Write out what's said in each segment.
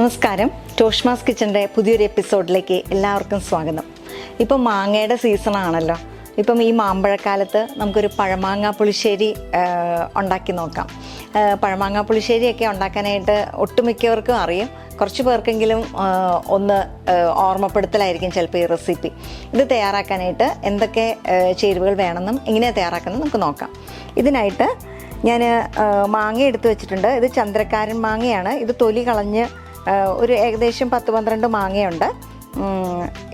നമസ്കാരം. ടോഷ്മാസ് കിച്ചന്റെ പുതിയൊരു എപ്പിസോഡിലേക്ക് എല്ലാവർക്കും സ്വാഗതം. ഇപ്പം മാങ്ങയുടെ സീസണാണല്ലോ ഇപ്പം ഈ മാമ്പഴക്കാലത്ത് നമുക്കൊരു പഴമാങ്ങ പുളിശ്ശേരി ഉണ്ടാക്കി നോക്കാം. പഴമാങ്ങ പുളിശ്ശേരിയൊക്കെ ഉണ്ടാക്കാനായിട്ട് ഒട്ടുമിക്കവർക്കും അറിയും. കുറച്ച് പേർക്കെങ്കിലും ഒന്ന് ഓർമ്മപ്പെടുത്തലായിരിക്കും ചിലപ്പോൾ ഈ റെസിപ്പി. ഇത് തയ്യാറാക്കാനായിട്ട് എന്തൊക്കെ ചേരുവകൾ വേണമെന്നും എങ്ങനെയാണ് തയ്യാറാക്കുന്നത് നമുക്ക് നോക്കാം. ഇതിനായിട്ട് ഞാൻ മാങ്ങ എടുത്തു വെച്ചിട്ടുണ്ട്. ഇത് ചന്ദ്രക്കാരൻ മാങ്ങയാണ്. ഇത് തൊലി കളഞ്ഞ് ഒരു ഏകദേശം പത്ത് പന്ത്രണ്ട് മാങ്ങയുണ്ട്.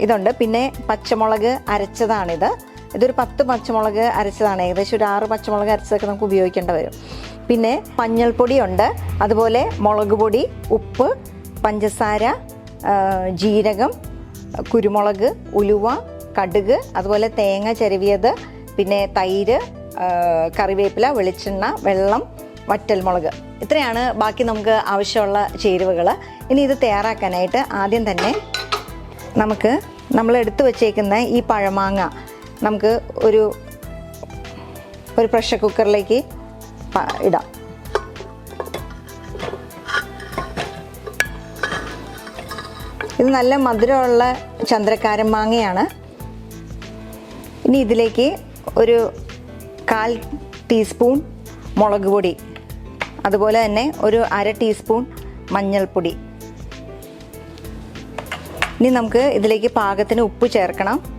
ഇതുണ്ട്. പിന്നെ പച്ചമുളക് അരച്ചതാണിത്. ഇതൊരു പത്ത് പച്ചമുളക് അരച്ചതാണ്. ഏകദേശം ഒരു ആറ് പച്ചമുളക് അരച്ചതൊക്കെ നമുക്ക് ഉപയോഗിക്കേണ്ട വരും. പിന്നെ മഞ്ഞൾപ്പൊടിയുണ്ട്. അതുപോലെ മുളക് പൊടി ഉപ്പ് പഞ്ചസാര ജീരകം കുരുമുളക് ഉലുവ കടുക് അതുപോലെ തേങ്ങ ചെരുവിയത് പിന്നെ തൈര് കറിവേപ്പില വെളിച്ചെണ്ണ വെള്ളം വറ്റൽമുളക്. ഇത്രയാണ് ബാക്കി നമുക്ക് ആവശ്യമുള്ള ചേരുവകൾ ഇനി ഇത് തയ്യാറാക്കാനായിട്ട് ആദ്യം തന്നെ നമുക്ക് നമ്മൾ എടുത്തു വച്ചേക്കുന്ന ഈ പഴമാങ്ങ നമുക്ക് ഒരു ഒരു പ്രഷർ കുക്കറിലേക്ക് ഇടാം. ഇത് നല്ല മധുരമുള്ള ചന്ദ്രക്കാരൻ മാങ്ങയാണ്. ഇനി ഇതിലേക്ക് ഒരു കാൽ ടീസ്പൂൺ മുളക് പൊടി അതുപോലെ തന്നെ ഒരു അര ടീസ്പൂൺ മഞ്ഞൾപ്പൊടി. ഇനി നമുക്ക് ഇതിലേക്ക് പാകത്തിന് ഉപ്പ് ചേർക്കണം.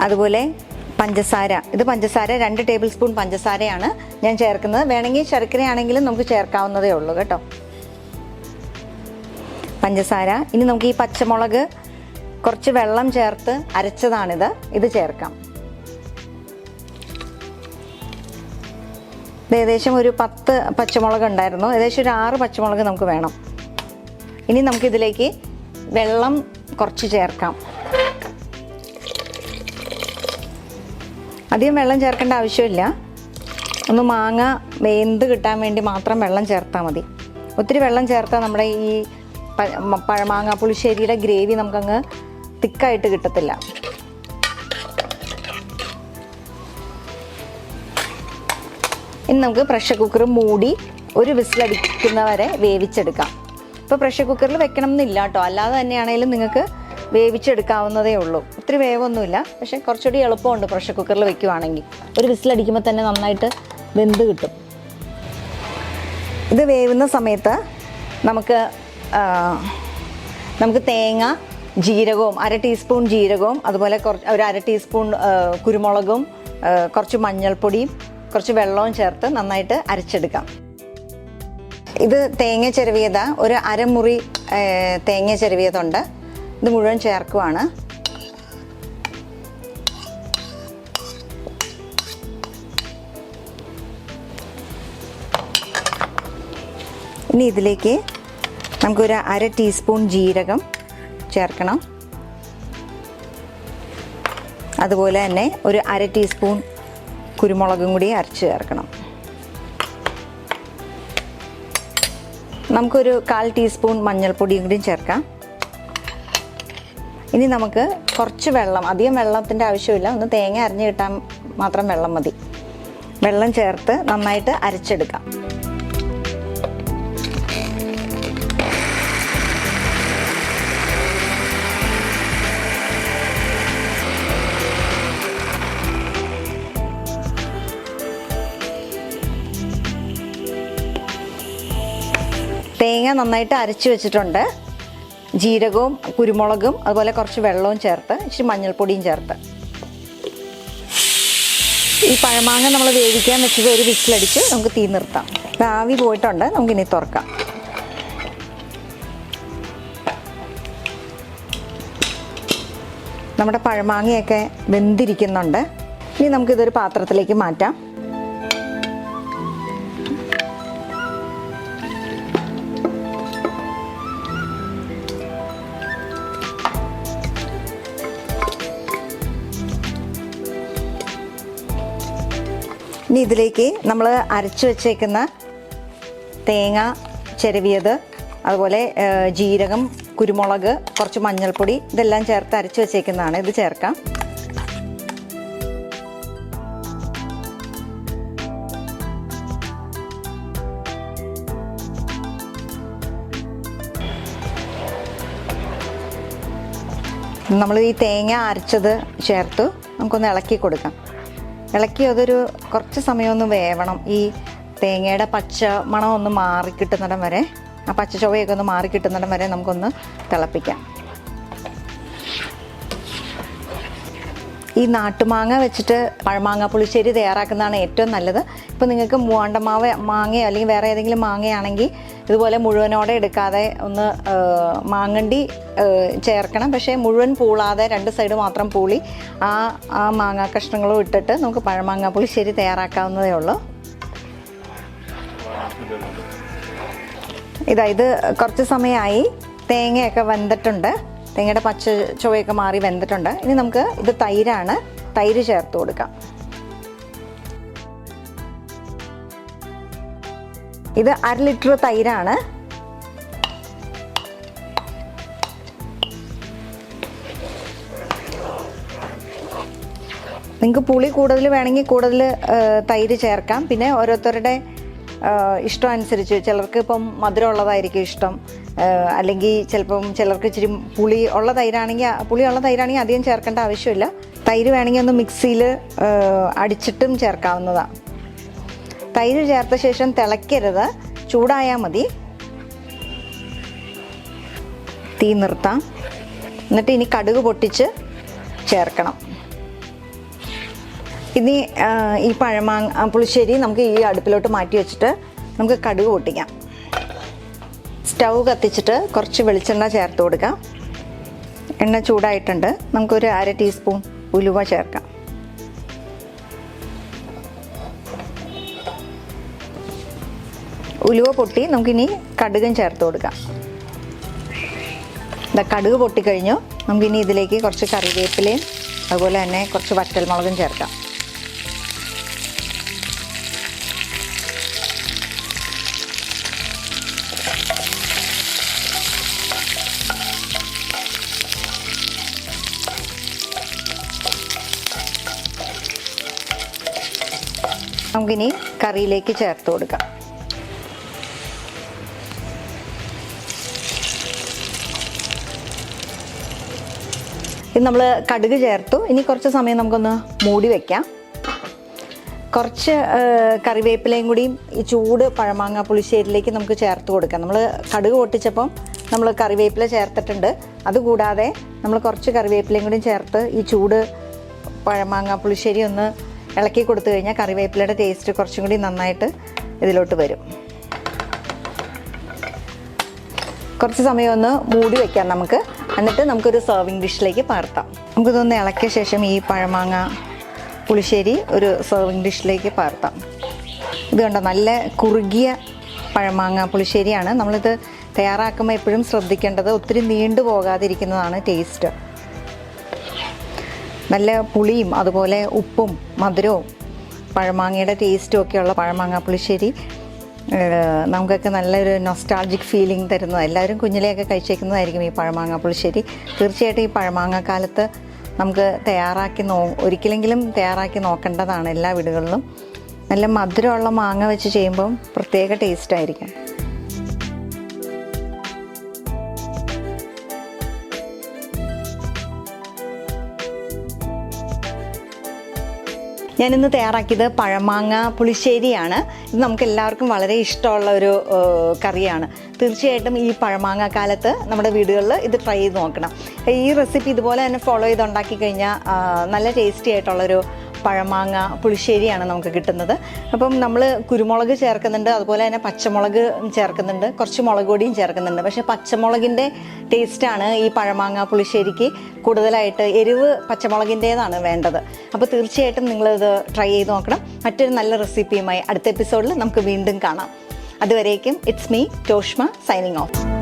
അതുപോലെ പഞ്ചസാര. ഇത് പഞ്ചസാര രണ്ട് ടേബിൾ സ്പൂൺ പഞ്ചസാരയാണ് ഞാൻ ചേർക്കുന്നത്. വേണമെങ്കിൽ ശർക്കരയാണെങ്കിലും നമുക്ക് ചേർക്കാവുന്നതേ ഉള്ളൂ കേട്ടോ. പഞ്ചസാര. ഇനി നമുക്ക് ഈ പച്ചമുളക് കുറച്ച് വെള്ളം ചേർത്ത് അരച്ചതാണിത്. ഇത് ചേർക്കാം. ഏകദേശം ഒരു പത്ത് പച്ചമുളക് ഉണ്ടായിരുന്നു. ഏകദേശം ഒരു ആറ് പച്ചമുളക് നമുക്ക് വേണം. ഇനി നമുക്കിതിലേക്ക് വെള്ളം കുറച്ച് ചേർക്കാം. അധികം വെള്ളം ചേർക്കേണ്ട ആവശ്യമില്ല. ഒന്ന് മാങ്ങ വെന്ത് കിട്ടാൻ വേണ്ടി മാത്രം വെള്ളം ചേർത്താൽ മതി. ഒത്തിരി വെള്ളം ചേർത്താൽ നമ്മുടെ ഈ പഴമാങ്ങ പുളിശ്ശേരിയുടെ ഗ്രേവി നമുക്കങ്ങ് തിക്കായിട്ട് കിട്ടത്തില്ല. ഇനി നമുക്ക് പ്രഷർ കുക്കർ മൂടി ഒരു വിസിലടിക്കുന്നവരെ വേവിച്ചെടുക്കാം. ഇപ്പോൾ പ്രഷർ കുക്കറിൽ വെക്കണം എന്നില്ല കേട്ടോ അല്ലാതെ തന്നെയാണെങ്കിലും നിങ്ങൾക്ക് വേവിച്ചെടുക്കാവുന്നതേ ഉള്ളൂ. ഒത്തിരി വേവൊന്നുമില്ല. പക്ഷേ കുറച്ചുകൂടി എളുപ്പമുണ്ട് പ്രഷർ കുക്കറിൽ വെക്കുവാണെങ്കിൽ ഒരു വിസിലടിക്കുമ്പോൾ തന്നെ നന്നായിട്ട് വെന്ത് കിട്ടും. ഇത് വേവുന്ന സമയത്ത് നമുക്ക് നമുക്ക് തേങ്ങ ജീരകവും അര ടീസ്പൂൺ ജീരകവും അതുപോലെ കുറച്ച് ഒരു അര ടീസ്പൂൺ കുരുമുളകും കുറച്ച് മഞ്ഞൾപ്പൊടിയും കുറച്ച് വെള്ളവും ചേർത്ത് നന്നായിട്ട് അരച്ചെടുക്കാം. ഇത് തേങ്ങ ചെരുവിയത. ഒരു അരമുറി തേങ്ങ ചെരുവിയതുണ്ട്. ഇത് മുഴുവൻ ചേർക്കുവാണ്. ഇനി ഇതിലേക്ക് നമുക്കൊരു അര ടീസ്പൂൺ ജീരകം ചേർക്കണം. അതുപോലെ തന്നെ ഒരു അര ടീസ്പൂൺ കുരുമുളകും കൂടി അരച്ച് ചേർക്കണം. നമുക്കൊരു കാൽ ടീസ്പൂൺ മഞ്ഞൾപ്പൊടിയും കൂടി ചേർക്കാം. ഇനി നമുക്ക് കുറച്ച് വെള്ളം അധികം വെള്ളത്തിന്റെ ആവശ്യമില്ല ഒന്ന് തേങ്ങ അരിഞ്ഞ് കിട്ടാൻ മാത്രം വെള്ളം മതി. വെള്ളം ചേർത്ത് നന്നായിട്ട് അരച്ചെടുക്കാം. തേങ്ങ നന്നായിട്ട് അരച്ച് വെച്ചിട്ടുണ്ട്. ജീരകവും കുരുമുളകും അതുപോലെ കുറച്ച് വെള്ളവും ചേർത്ത് ഇച്ചിരി മഞ്ഞൾപ്പൊടിയും ചേർത്ത്. ഈ പഴമാങ്ങ നമ്മൾ വേവിക്കാൻ വെച്ചത് ഒരു വിസിലടിച്ച് നമുക്ക് തീ നിർത്താം. ആവി പോയിട്ടുണ്ട് നമുക്കിനി തുറക്കാം. നമ്മുടെ പഴമാങ്ങയൊക്കെ വെന്തിരിക്കുന്നുണ്ട്. ഇനി നമുക്കിതൊരു പാത്രത്തിലേക്ക് മാറ്റാം. ഇനി ഇതിലേക്ക് നമ്മൾ അരച്ചു വച്ചേക്കുന്ന തേങ്ങ ചെരവിയത് അതുപോലെ ജീരകം കുരുമുളക് കുറച്ച് മഞ്ഞൾപ്പൊടി ഇതെല്ലാം ചേർത്ത് അരച്ചു വച്ചേക്കുന്നതാണ്. ഇത് ചേർക്കാം. നമ്മൾ ഈ തേങ്ങ അരച്ചത് ചേർത്ത്. നമുക്കൊന്ന് ഇളക്കി കൊടുക്കാം. ഇളക്കി അതൊരു കുറച്ച് സമയമൊന്ന് വേവണം. ഈ തേങ്ങയുടെ പച്ച മണം ഒന്ന് മാറി കിട്ടുന്നിടം വരെ ആ പച്ച ചൊവ്വയൊക്കെ ഒന്ന് മാറി കിട്ടുന്നിടം വരെ നമുക്കൊന്ന് തിളപ്പിക്കാം. ഈ നാട്ടുമാങ്ങ വെച്ചിട്ട് പഴമാങ്ങ പുളിശ്ശേരി തയ്യാറാക്കുന്നതാണ് ഏറ്റവും നല്ലത്. ഇപ്പോൾ നിങ്ങൾക്ക് മൂവാണ്ടമാവ മാങ്ങയോ അല്ലെങ്കിൽ വേറെ ഏതെങ്കിലും മാങ്ങയാണെങ്കിൽ ഇതുപോലെ മുഴുവനോടെ എടുക്കാതെ ഒന്ന് മാങ്ങണ്ടി ചേർക്കണം. പക്ഷേ മുഴുവൻ പൂളാതെ രണ്ട് സൈഡ് മാത്രം പൂളി. ആ ആ മാങ്ങാ കഷ്ണങ്ങളും ഇട്ടിട്ട് നമുക്ക് പഴമാങ്ങ പുളിശ്ശേരി തയ്യാറാക്കാവുന്നതേ ഉള്ളൂ. ഇതാ ഇത് കുറച്ച് സമയമായി. തേങ്ങയൊക്കെ വെന്തിട്ടുണ്ട്. തേങ്ങയുടെ പച്ച ചുവയൊക്കെ മാറി വെന്തിട്ടുണ്ട്. ഇനി നമുക്ക് ഇത് തൈരാണ്. തൈര് ചേർത്ത് കൊടുക്കാം. ഇത് അര ലിറ്റർ തൈരാണ്. നിങ്ങൾക്ക് പുളി കൂടുതൽ വേണമെങ്കിൽ കൂടുതൽ തൈര് ചേർക്കാം. പിന്നെ ഓരോരുത്തരുടെ ഇഷ്ടം അനുസരിച്ച്. ചിലർക്ക് ഇപ്പം മധുരം ഉള്ളതായിരിക്കും ഇഷ്ടം. അല്ലെങ്കിൽ ചിലപ്പം ചിലർക്ക് ഇച്ചിരി പുളി ഉള്ള തൈരാണെങ്കിൽ പുളി ഉള്ള തൈരാണെങ്കിൽ അധികം ചേർക്കേണ്ട ആവശ്യമില്ല. തൈര് വേണമെങ്കിൽ ഒന്ന് മിക്സിയിൽ അടിച്ചിട്ടും ചേർക്കാവുന്നതാണ്. തൈര് ചേർത്ത ശേഷം തിളയ്ക്കരുത്. ചൂടായാൽ മതി. തീ നിർത്താം. എന്നിട്ട് ഇനി കടുക് പൊട്ടിച്ച് ചേർക്കണം. ഇനി ഈ പഴമാങ്ങ പുളിശ്ശേരി നമുക്ക് ഈ അടുപ്പിലോട്ട് മാറ്റി വെച്ചിട്ട് നമുക്ക് കടുക് പൊട്ടിക്കാം. സ്റ്റൗ കത്തിച്ചിട്ട് കുറച്ച് വെളിച്ചെണ്ണ ചേർത്ത് കൊടുക്കാം. എണ്ണ ചൂടായിട്ടുണ്ട്. നമുക്കൊരു അര ടീസ്പൂൺ ഉലുവ ചേർക്കാം. ഉലുവ പൊട്ടി. നമുക്കിനി കടുകും ചേർത്ത് കൊടുക്കാം. ഇതാ കടുക് പൊട്ടിക്കഴിഞ്ഞു. നമുക്കിനി ഇതിലേക്ക് കുറച്ച് കറിവേപ്പിലയും അതുപോലെ തന്നെ കുറച്ച് വറ്റൽമുളകും ചേർക്കാം. നമുക്കിനി കറിയിലേക്ക് ചേർത്ത് കൊടുക്കാം. ഇത് നമ്മൾ കടുക് ചേർത്തു. ഇനി കുറച്ച് സമയം നമുക്കൊന്ന് മൂടി വെക്കാം. കുറച്ച് കറിവേപ്പിലയും കൂടിയും ഈ ചൂട് പഴമാങ്ങ പുളിശ്ശേരിയിലേക്ക് നമുക്ക് ചേർത്ത് കൊടുക്കാം. നമ്മൾ കടുക് പൊട്ടിച്ചപ്പം നമ്മൾ കറിവേപ്പില ചേർത്തിട്ടുണ്ട്. അതുകൂടാതെ നമ്മൾ കുറച്ച് കറിവേപ്പിലയും കൂടി ചേർത്ത് ഈ ചൂട് പഴമാങ്ങ പുളിശ്ശേരി ഒന്ന് ഇളക്കി കൊടുത്തു കഴിഞ്ഞാൽ കറിവേപ്പിലയുടെ ടേസ്റ്റ് കുറച്ചും കൂടി നന്നായിട്ട് ഇതിലോട്ട് വരും. കുറച്ച് സമയം ഒന്ന് മൂടി വയ്ക്കാം നമുക്ക്. എന്നിട്ട് നമുക്കൊരു സെർവിങ് ഡിഷിലേക്ക് പകർത്താം. നമുക്കിതൊന്ന് ഇളക്കിയ ശേഷം ഈ പഴമാങ്ങ പുളിശ്ശേരി ഒരു സെർവിങ് ഡിഷിലേക്ക് പകർത്താം. ഇത് കണ്ടോ നല്ല കുറുകിയ പഴമാങ്ങ പുളിശ്ശേരിയാണ്. നമ്മളിത് തയ്യാറാക്കുമ്പോൾ എപ്പോഴും ശ്രദ്ധിക്കേണ്ടത് ഒത്തിരി നീണ്ടു പോകാതിരിക്കുന്നതാണ് ടേസ്റ്റ് നല്ല പുളിയും അതുപോലെ ഉപ്പും മധുരവും പഴമാങ്ങയുടെ ടേസ്റ്റും ഒക്കെയുള്ള പഴമാങ്ങ പുളിശ്ശേരി നമുക്കൊക്കെ നല്ലൊരു നൊസ്റ്റാൾജിക് ഫീലിംഗ് തരുന്നത്. എല്ലാവരും കുഞ്ഞിലെയൊക്കെ കഴിച്ചേക്കുന്നതായിരിക്കും ഈ പഴമാങ്ങ പുളിശ്ശേരി തീർച്ചയായിട്ടും ഈ പഴമാങ്ങ കാലത്ത് നമുക്ക് തയ്യാറാക്കി നോ ഒരിക്കലെങ്കിലും തയ്യാറാക്കി നോക്കേണ്ടതാണ് എല്ലാ വീടുകളിലും. നല്ല മധുരമുള്ള മാങ്ങ വെച്ച് ചെയ്യുമ്പം പ്രത്യേക ടേസ്റ്റ് ഞാനിന്ന് തയ്യാറാക്കിയത് പഴമാങ്ങ പുളിശ്ശേരിയാണ്. ഇത് നമുക്ക് എല്ലാവർക്കും വളരെ ഇഷ്ടമുള്ള ഒരു കറിയാണ്. തീർച്ചയായിട്ടും ഈ പഴമാങ്ങ കാലത്ത് നമ്മുടെ വീടുകളിൽ ഇത് ട്രൈ ചെയ്ത് നോക്കണം. ഈ റെസിപ്പി ഇതുപോലെ തന്നെ ഫോളോ ചെയ്ത് ഉണ്ടാക്കി കഴിഞ്ഞാൽ നല്ല ടേസ്റ്റി ആയിട്ടുള്ളൊരു പഴമാങ്ങ പുളിശ്ശേരിയാണ് നമുക്ക് കിട്ടുന്നത്. അപ്പം നമ്മൾ കുരുമുളക് ചേർക്കുന്നുണ്ട് അതുപോലെ തന്നെ പച്ചമുളക് ചേർക്കുന്നുണ്ട് കുറച്ച് മുളക് പൊടിയും ചേർക്കുന്നുണ്ട്. പക്ഷേ പച്ചമുളകിന്റെ ടേസ്റ്റാണ് ഈ പഴമാങ്ങ പുളിശ്ശേരിക്ക് കൂടുതലായിട്ട് എരിവ് പച്ചമുളകിന്റേതാണ് വേണ്ടത്. അപ്പോൾ തീർച്ചയായിട്ടും നിങ്ങളിത് ട്രൈ ചെയ്ത് നോക്കണം. മറ്റൊരു നല്ല റെസിപ്പിയുമായി അടുത്ത എപ്പിസോഡിൽ നമുക്ക് വീണ്ടും കാണാം. അതുവരേക്കും it's me Toshma signing off